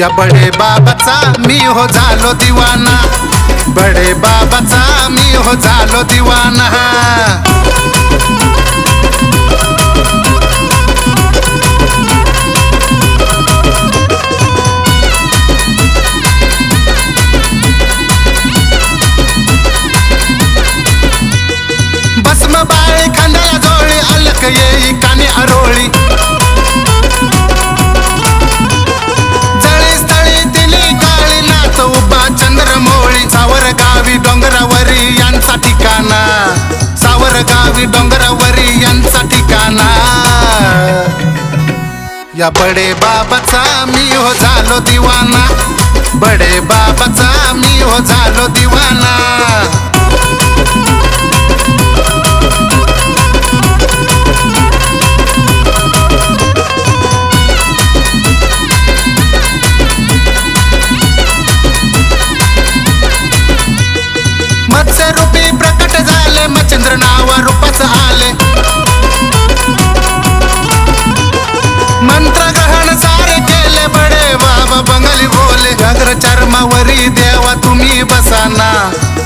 या बडे बाबाचा मी हो झालो दिवाना. बडे बाबाचा मी हो झालो दिवाना. या बडे बाबाचा मी हो झालो दिवाना. बडे बाबाचा मी हो झालो दिवाना.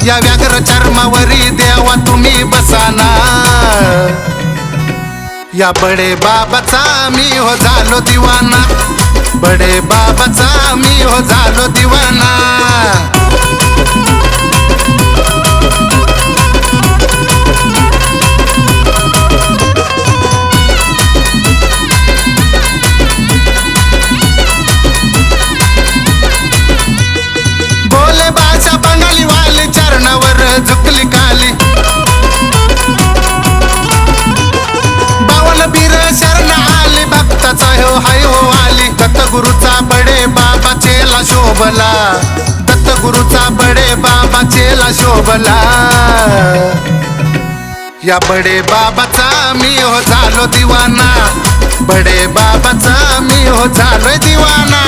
या व्याघ्र चर्मावरी देवा तुम्ही बसाना. या बडे बाबाचा मी हो झालो दिवाना. बडे बाबाचा मी हो झालो दिवाना. गुरुचा बडे बाबा चेला शोभला. या बडे बाबाचा मी हो झालो दिवाना. बडे बाबाचा मी हो झालोय दिवाना.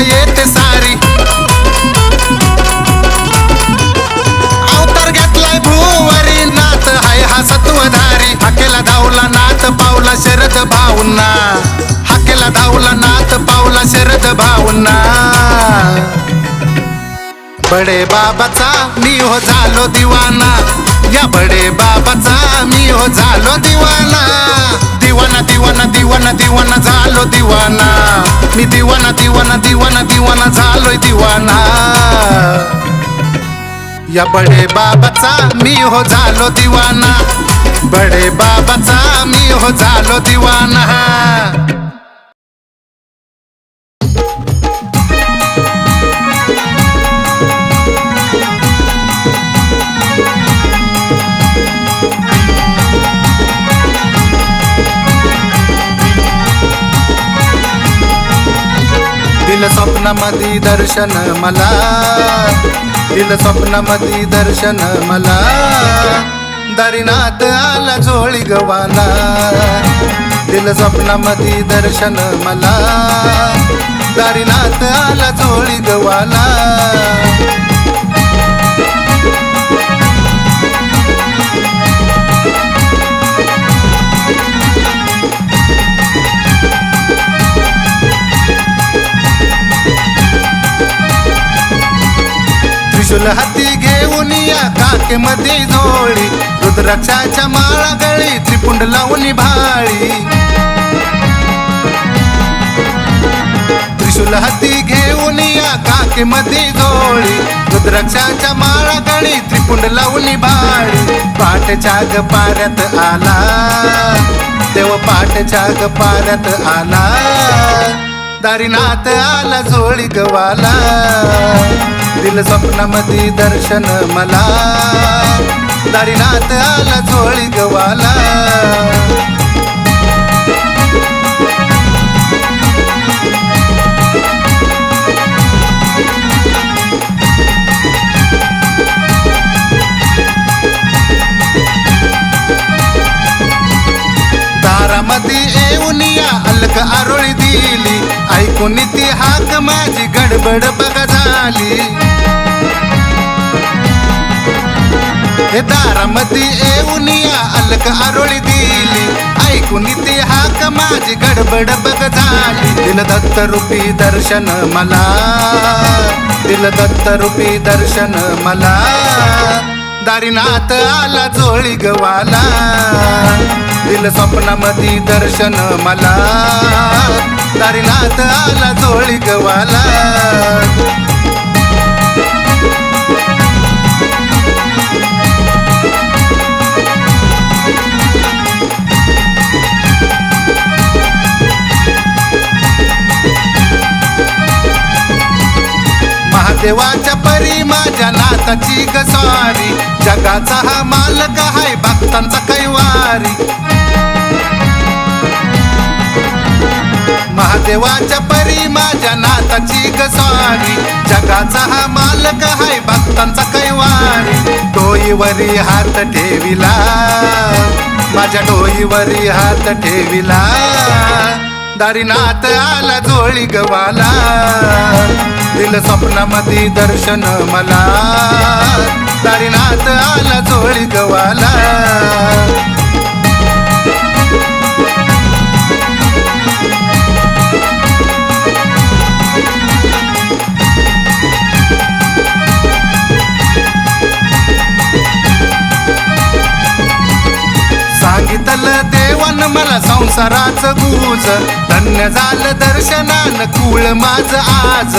येते सारी. अवतार घेतलाय भूवरी नात हाय हा सत्वधारी. हाकेला धावला नात पावला शरद भाऊंना. हाकेला धावला नात पावला शरद भाऊंना. बडे बाबाचा मी हो झालो दिवाना. या बडे बाबाचा मी हो झालो दिवाना. दिवाना दिवाना दिवाना दिवाना झालो दिवाना. मी दिवाना दिवाना दिवाना दिवाना झालोय दिवाना. या बडे बाबाचा मी हो झालो दिवाना. बडे बाबाचा मी हो झालो दिवाना. स्वप्नामधी दर्शन मला. दिल स्वप्नामधी दर्शन मला. दरीनाथ आला झोळी गवाला. दिल स्वप्नामधी दर्शन मला. दारीनाथ आला झोळी गवाला. त्रिशूल हाती घेऊन या काकेमध्ये झोळी रुद्राक्षाच्या माळा गळी त्रिपुंड लावून भाळी त्रिशूल हाती घेऊन या काकेमध्ये झोळी रुद्राक्षाच्या माळा गळी त्रिपुंड लावून भाळी पाठच्या ग पाऱ्यात आला देव पाठच्या ग पाऱ्यात आला दारीनाथ आला झोळी गवाला. दिल स्वप्नामध्ये दर्शन मला. दारीनाथ आला झोळी गवाला. दारामधी येऊन या अलक आरोळी दिली. ऐकून ती हाक माझी गडबड बघ झाली. हे दारामध्ये येऊन या अलक आरोळी दिली. ऐकून ती हाक माझी गडबड बघ झाली. दिल दत्त रूपी दर्शन मला. दिल दत्त रूपी दर्शन मला. दारीनाथ आला जोळी गवाला. दिल स्वप्नामध्ये दर्शन मला. दारीनाथ आला चोळी गवाला महादेवाच्या परी माझ्या नाथाची गसारी. जगाचा हा मालक हाय भक्तांचा कैवारी. देवाच्या परी माझ्या नाथाची गसारी जगाचा हा मालक हाय भक्तांचा कैवारी. डोईवरी हात ठेविला. माझ्या डोईवरी हात ठेविला. दारीनाथ आला जोळी गवाला. दिल स्वप्नामध्ये दर्शन मला. दारीनाथ आला जोळी गवाला. मला संसाराचं गुज. धन्य झालं दर्शनान कुळ माझ आज.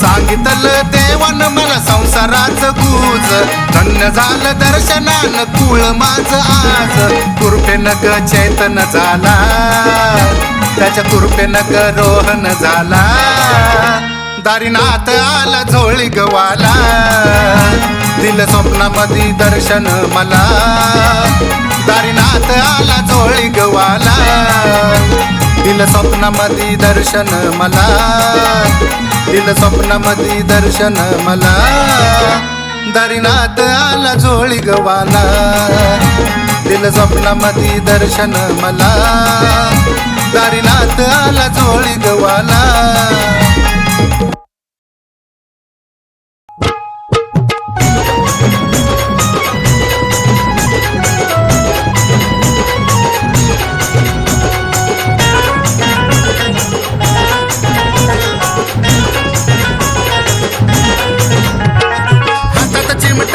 सांगितलं देवान मला संसाराचं गुज. धन्य झालं दर्शनान कुळ माझ आज. कृपेनं ग चैतन झाला. त्याच्या कृपेनं ग रोहन झाला. दारीनाथ आला झोळी गवाला. दिल स्वप्नामध्ये दर्शन मला. दारीनाथ आला झोळी गवाला. दिल स्वप्नामध्ये दर्शन मला. दिल स्वप्नामध्ये दर्शन मला. दारीनाथ आला झोळी गवाला. दिल स्वप्नामध्ये दर्शन मला. दारीनाथ आला झोळी गवाला.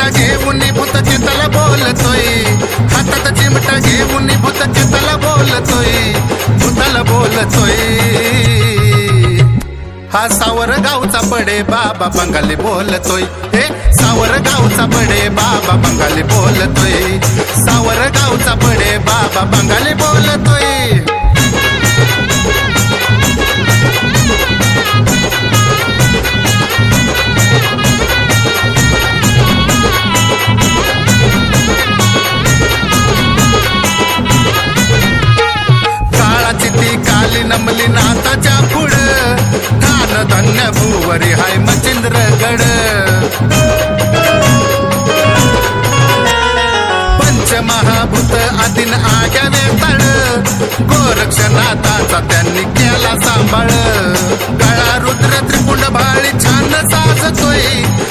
घेऊन भूत चेताला बोलतोय. हातात चिमटा घेऊन भूत चेताला बोलतोय. भूताला बोलतोय. हा सावर गावचा पडे बाबा बंगाली बोलतोय. हे सावर गावचा पडे बाबा बंगाली बोलतोय. सावर गावचा पडे बाबा बंगाली बोलतोय. धान भुवरी हाय मचिंद्रगड पंचमहाभूत आदिन आग्याने तळ. गोरक्षनाथाचा त्यांनी केला सांभाळ. गळा रुद्र त्रिपुंड भाळी छान साजतोय.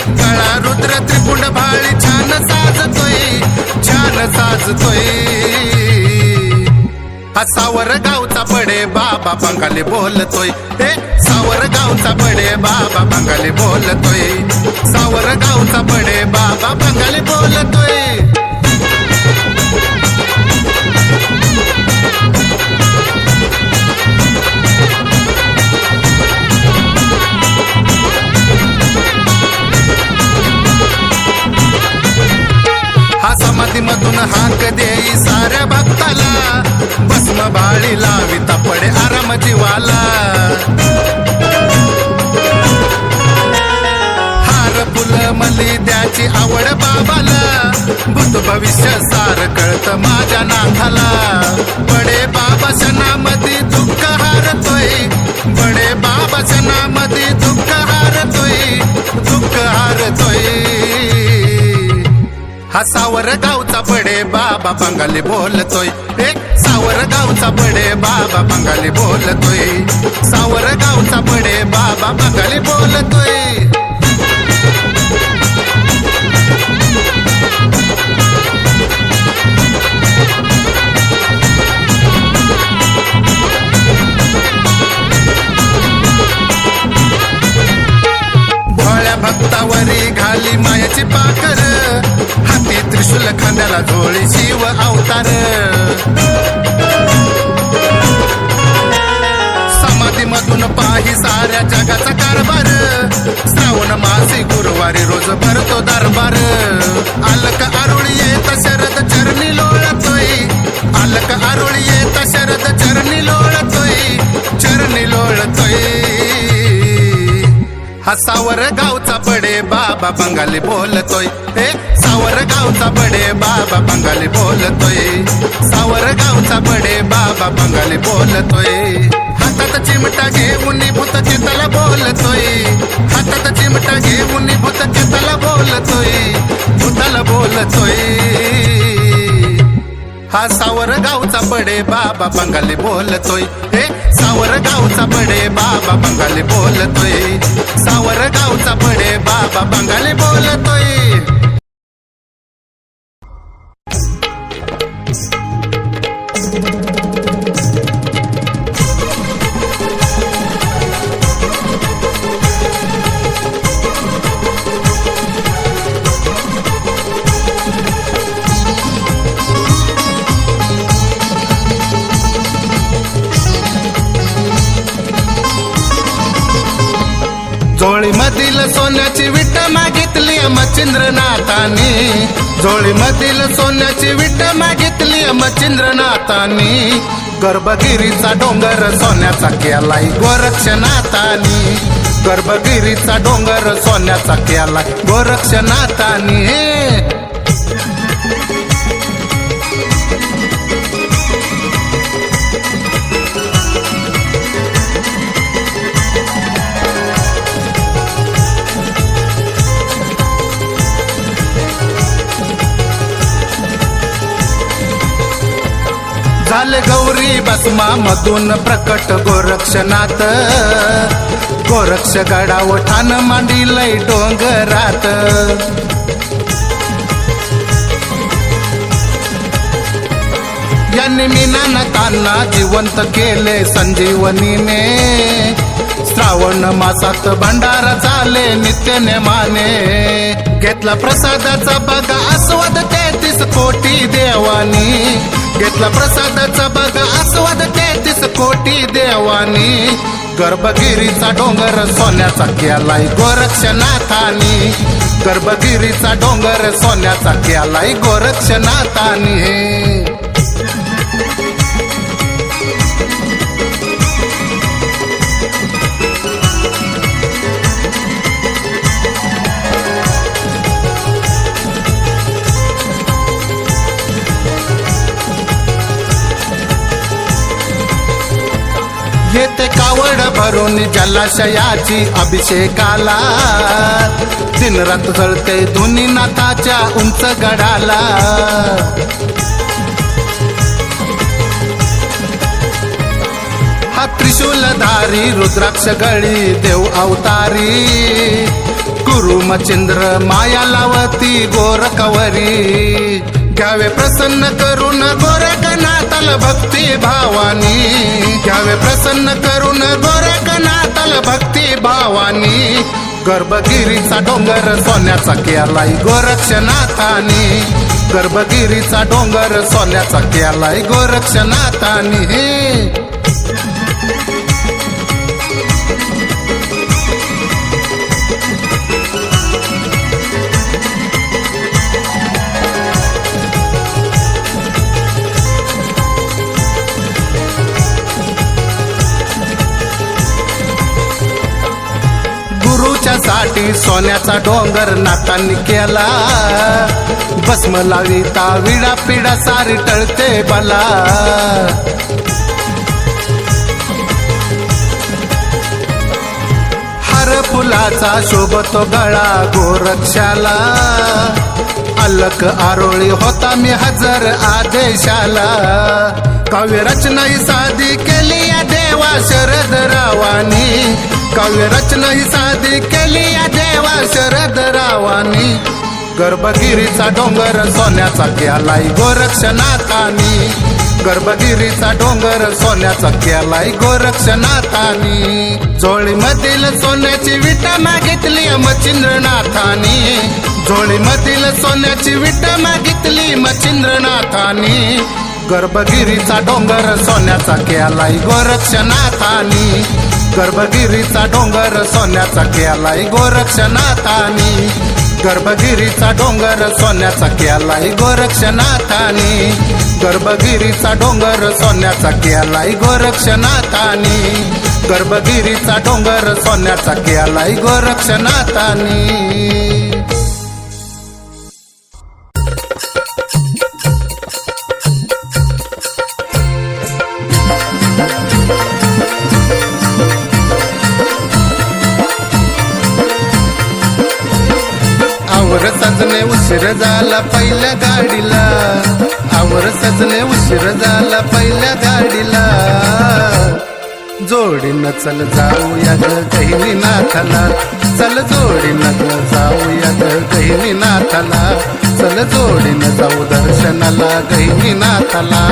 गळा रुद्र त्रिपुंड भाळी छान साजतोय. छान साजतोय. हा सावर गावचा पडे बाबा बंगाली बोलतोय. हे सावर गावचा पडे बाबा बंगाली बोलतोय. सावर गावचा पडे बाबा बंगाली बोलतोय. मधीमधून हाक देई साऱ्या भक्ताला. भस्म बाळी लाविता पडे आराम जीवाला. हार फुल मली द्याची आवड बाबाला. भूत भविष्य सार कळत माझ्या नाथाला. बडे बाबा सणामध्ये दुःख हारतोय. बडे बाबा सणामध्ये दुःख हारतोय. हा सावर गावचा बडे बाबा बंगाली बोलतोय. ए सावर गावचा बडे बाबा बंगाली बोलतोय. सावर गावचा बडे बाबा बंगाली बोलतोय. भोळ्या भक्तावरी घाली मायाची पाखर. त्रिशूल खांद्याला झोळी शिव अवतार समाधी मधून पाही साऱ्या जगाचा कारभार श्रावण मासी गुरुवारी रोज भरतो दरबार अलक आरुळी येत शरद चरणी लोळतोय अलक आरुळी येत शरद चरणी लोळतोय चरणी लोळतोय हसावर गावचा पडे बाबा बंगाली बोलतोय सावर गावचा बडे बाबा बंगाली बोलतोय. सावर गावचा बडे बाबा बंगाली बोलतोय. हातात चिमटा घेऊन भूत चेताला बोलतोय. हातात चिमटा घेऊन भूत चेताला बोलतोय. भूताला बोलतोय. हा सावर गावचा बडे बाबा बंगाली बोलतोय. हे सावर गावचा बडे बाबा बंगाली बोलतोय. सावर गावचा बडे बाबा बंगाली बोलतोय. सोन्याची विट मागितली मच्छिंद्रनाथानी जोळी मधील सोन्याची विट मागितली मच्छिंद्रनाथानी गर्भगिरीचा डोंगर सोन्याचा केलाय गोरक्षनाथानी. गर्भगिरीचा डोंगर सोन्याचा केलाय गोरक्षनाथानी. गौरी बसमा मधून प्रकट गोरक्षनाथ. गोरक्ष गडाव ठाण मांडिलय डोंगरात. यांनी मीनान मीनानकांना जिवंत केले संजीवनीने. श्रावण मासात भंडारा झाले नित्य नेमाने घेतला प्रसादाचा बघा आस्वाद ते. तेहतीस कोटी देवानी. घेतला प्रसादाचा बघा आस्वाद तेहतीस कोटी देवानी. गर्भगिरीचा डोंगर सोन्याचा केलाय गोरक्षनाथानी. गर्भगिरीचा डोंगर सोन्याचा केलाय गोरक्षनाथानी. कावड भरून जलाशयाची अभिषेकाला. दिनरात जळते धुनी नाथाच्या उंच गडाला. हा त्रिशूलधारी रुद्राक्ष गळी देव अवतारी. गुरु मचिंद्र माया लावती गोरकवरी घ्यावे प्रसन्न करून गोरखनाथल भक्ती भावानी. घ्यावे प्रसन्न करून गोरखनाथल भक्ती भावानी. गर्भगिरीचा डोंगर सोन्याचा केलाय गोरक्षनाथानी. गर्भगिरीचा डोंगर सोन्याचा केलाय गोरक्षनाथानी. सोन्याचा डोंगर नातांनी केला. भस्म लाविता विडा पिडा सारी टळते बला. हर फुलाचा शोभतो गळा गोरक्षाला. अलक आरोळी होता मी हजर आदेशाला. काव्य रचना ही साधी केली या देवा शरद रावानी. काव्य रचना ही साधी केली या देवा शरद रावानी. गर्भगिरीचा डोंगर सोन्याचा केलाय गोरक्षनाथानी. गर्भगिरीचा डोंगर सोन्याचा केलाय गोरक्षनाथानी. जोळीमधील सोन्याची विटा मागितली मचिंद्रनाथानी जोळीमधील सोन्याची विटा मागितली मचिंद्रनाथानी गर्भगिरीचा डोंगर सोन्याचा केलाय गोरक्षनाथानी. गर्भगिरीचा डोंगर सोन्याचा केलाय गोरक्षनाथानी. गर्भगिरीचा डोंगर सोन्याचा केलाय गोरक्षनाथानी. गर्भगिरीचा डोंगर सोन्याचा केलाय गोरक्षनाथानी. गर्भगिरीचा डोंगर सोन्याचा केलाय गोरक्षनाथानी. उशीर झाला पहिल्या गाडीला. आवर सजने उशीर झाला पहिल्या गाडीला. जोडीनं चल जाऊया ग गहिनी नाथाला चल जोडीनं ग जाऊया ग गहिनी नाथाला चल जोडीनं जाऊ दर्शनाला गहिनी नाथाला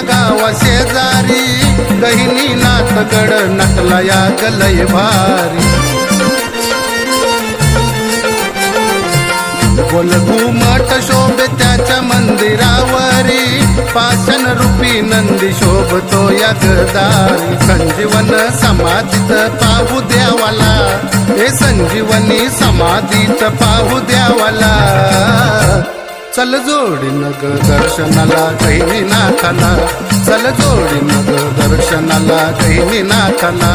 गावा शेजारी गहिनी नाथगड नकला या गलय भारी. बोल घुमट शोभे त्याच्या मंदिरावरी पाषण रूपी नंदी शोभतो या गदारी. संजीवन समाधीत पाहू द्यावाला हे संजीवनी समाधीत पाहू द्यावाला. चल जोडी नग दर्शनाला कैनी नाथाला. चल जोडी नग दर्शनाला कैनी नाथाला.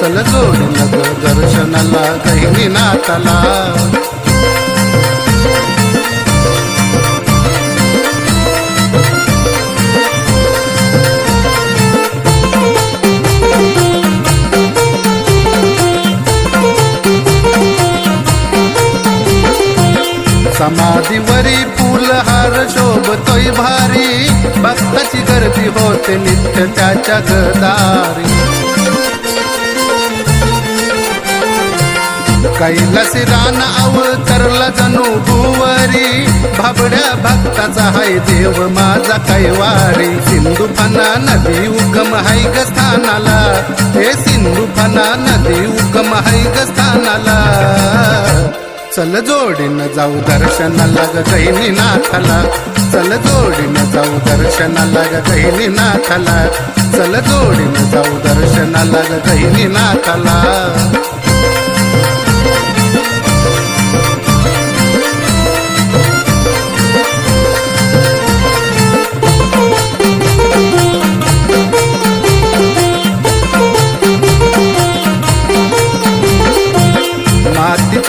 चल जोडी नग दर्शनाला कैनी नाथाला. होई भारी भक्ताची गर्दी होते नित्य त्याच्या गदारी. कैलासी रान अवतरला जणू भुवरी भाबड्या भक्ताचा हाय देव माझा कैवारी. सिंधू फना नदी उगम हाय ग स्थानाला हे सिंधू फना नदी उगम हाय ग स्थानाला. चल जोडीनं जाऊ दर्शनाला ग गहिनी नाथाला चल जोडीनं जाऊ दर्शनाला ग गहिनी नाथाला चल जोडीनं जाऊ दर्शनाला ग गहिनी नाथाला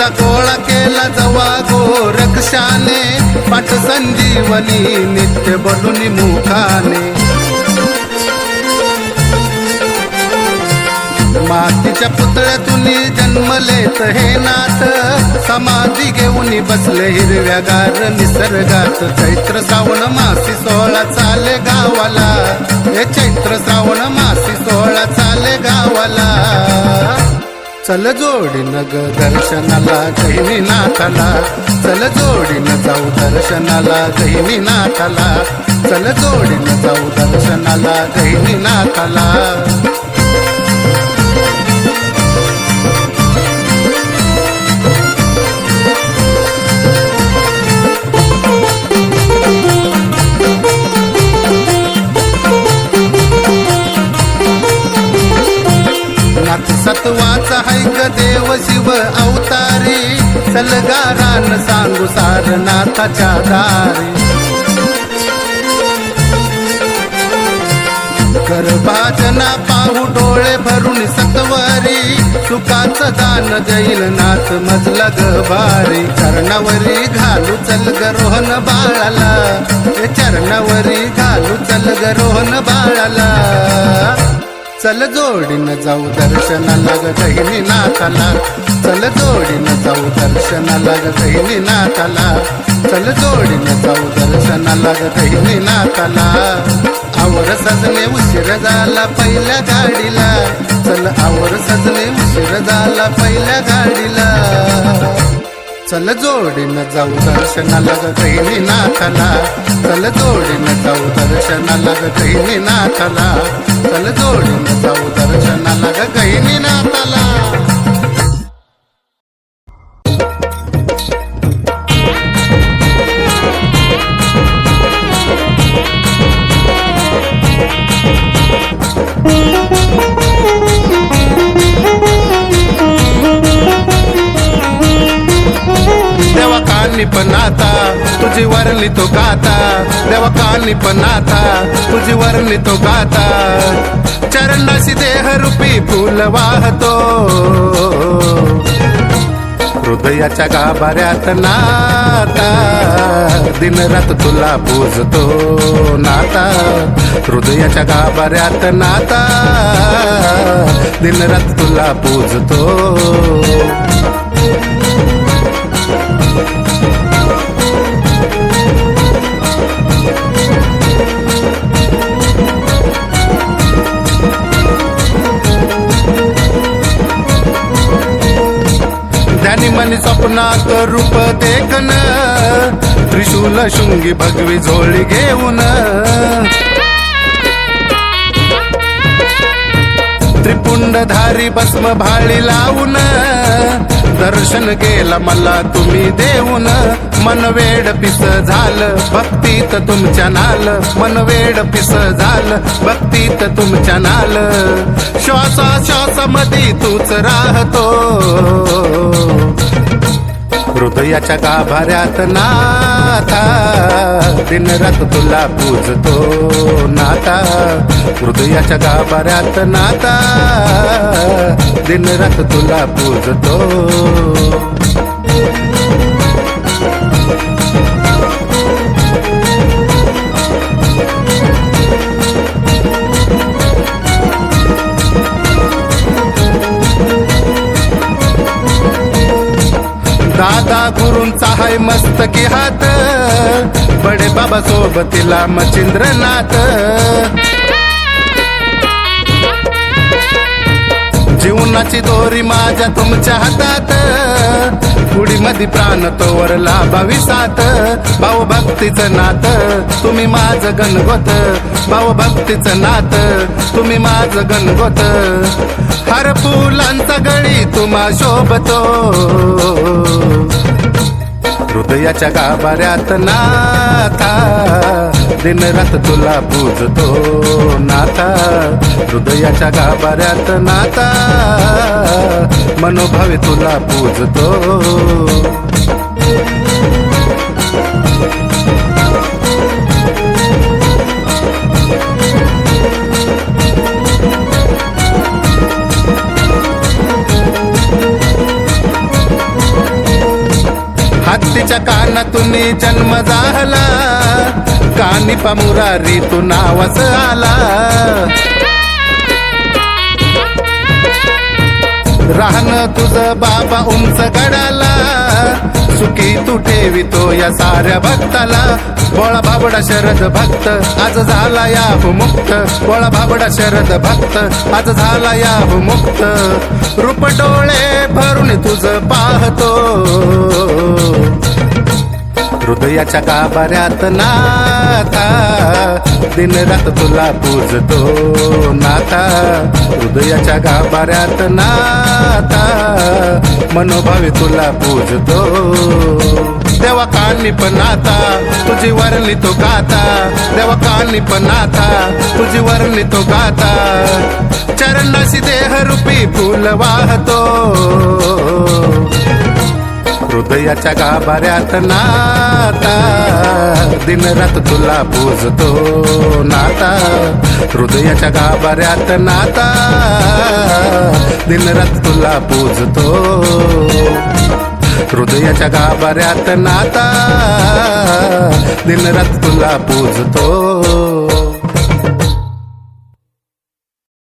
रक्षा गोळा केला जवा गोरक्षाने. पाठ संजीवनी नित्य बोलून मुखाने. मातीच्या पुतळ्यातून जन्मलेत हे नाथ. समाधी घेऊन बसले हिरव्यागार निसर्गात. चैत्र श्रावण मासी सोहळा चाले गावाला. हे चैत्र श्रावण मासी सोहळा चाले गावाला. चल जोडीन ग दर्शनाला जैनी नाथाला. चल जोडीनं जाऊ दर्शनाला जैनी नाथाला. चल जोडीनं जाऊ दर्शनाला जैनी नाथाला. सांगू सारनाथाच्या दारी. कर भाजना पाहू डोळे भरून सत्वरी. सुखाच दान जाईल नाथ मजला ग भारी चरणावरी घालू चल ग रोहन बाळाला. हे चरणावरी घालू चल ग रोहन बाळाला. चल जोडीनं जाऊ दर्शनाला ग गहिनी नाथाला. चल जोडीनं जाऊ दर्शनाला ग गहिनी नाथाला. चल जोडीनं जाऊ दर्शनाला ग गहिनी नाथाला. आवर सजने उशीर झाला पहिल्या गाडीला. चल आवर सजने उशीर झाला पहिल्या गाडीला. चल जोडीनं जाऊ दर्शनाला ग नाथाला चल जोडीनं जाऊ दर्शनाला ग नाथाला चल जोडीनं जाऊ दर्शनाला ग नाथाला कानी पण आता तुझी वरली तो गाता. देवा कानी पण आता तुझी वरली तो गाता. चरणाशी देह रूपी फुल वाहतो. हृदयाच्या गाभाऱ्यात नाता दिन रात तुला पूजतो नाता. हृदयाच्या गाभाऱ्यात नाता दिन रात तुला पूजतो. मनी रूप देखन त्रिशूल शुंगी भगवी झोळी घेऊन. त्रिपुंडधारी भस्म भाळी लावून दर्शन गेला मला तुम्ही देऊन. मनवेड पिस झालं भक्तीत तुमच्या नाल. मनवेड पिस झालं भक्तीत तुमच्या नाल. श्वासा श्वासामध्ये तूच राहतो. हृदयाच्या गाभाऱ्यात नाथा दिन रात तुला पूजतो नाता. हृदयाच्या गाभाऱ्यात नाता. दिन रात तुला पूजतो. दादा गुरूंचा हाय मस्तकी हात. बडे बाबा सोबतीला मचिंद्रनाथ जीवनाची दोरी माझ्या तुमच्या हातात. कुडीमध्ये प्राण तोवर लाभावी साथ भाऊ भक्तीचं नात तुम्ही माझ गणगोत भाऊ भक्तीचं नात तुम्ही माझ गणगोत हर फुलांचा गळी तुम्हा शोभतो. हृदयाच्या गाभाऱ्यात नाथा. दिनरात तुला पूजतो नाथा. हृदयाच्या गाभाऱ्यात नाथा. मनोभावे तुला पूजतो. कानातून जन्म झाला. कानी मुरारी तू नावच आला. राहणं तुझं बाबा उंच गडाला. सुखी तू ठेवितो या साऱ्या भक्ताला. बोळा बाबडा शरद भक्त आज झाला या मुक्त बोळा बाबडा शरद भक्त आज झाला या मुक्त रूप डोळे भरून तुझं पाहतो. हृदयाच्या गाभाऱ्यात नाथा दिन रात तुला पूजतो नाथा हृदयाच्या गाभाऱ्यात नाथा मनोभावे तुला पूजतो. देवा कानी पण आता तुझी वरली तो गाता. देवा कानी पण आता तुझी वरली तो गाता. चरणाशी देह रूपी फुल वाहतो. हृदयाच्या गाभाऱ्यात नाता. दिनरात तुला पूजतो नाता. हृदयाच्या गाभाऱ्यात नाता. दिनरात तुला पूजतो. हृदयाच्या गाभाऱ्यात नाता. दिनरात तुला पूजतो.